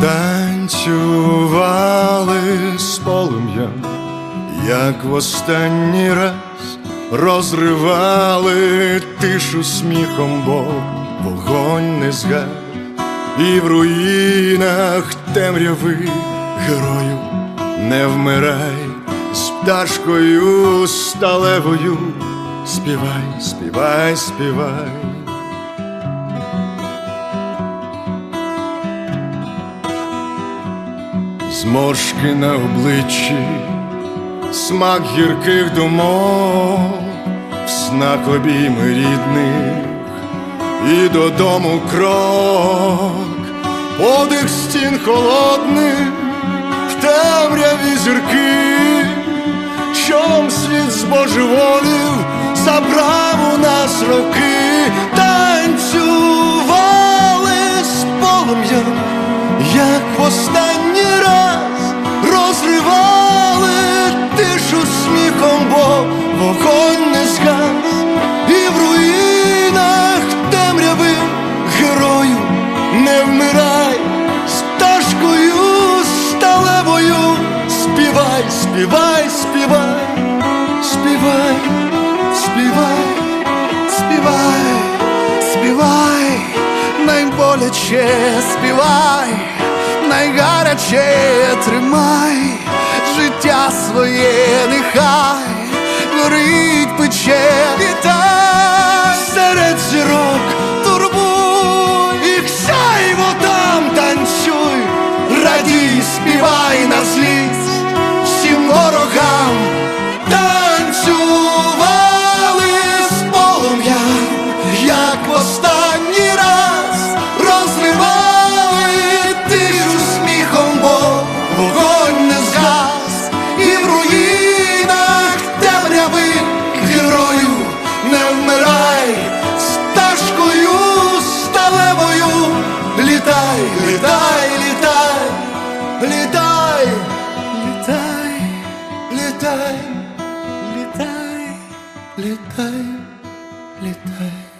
танцювали з полум'ям, як в останній раз розривали тишу сміхом, бо вогонь не згас, і в руїнах темряви герою не вмирай з пташкою сталевою. Співай, співай, співай. Зморшки на обличчі, смак гірких думок, в снах обійми рідних і додому крок, подих стін холодних, в темряві зірки, чом світ збожеволів, забрав у нас роки, танцювали з полум'ям, як в співай, співай, співай, співай, співай, Співай, співай, найболяче співай, найгаряче тримай, життя своє нехай горить пече вітай серед зірок турбуй, їх сяйво там танцюй, радій, співай летай, летай, летай, летай.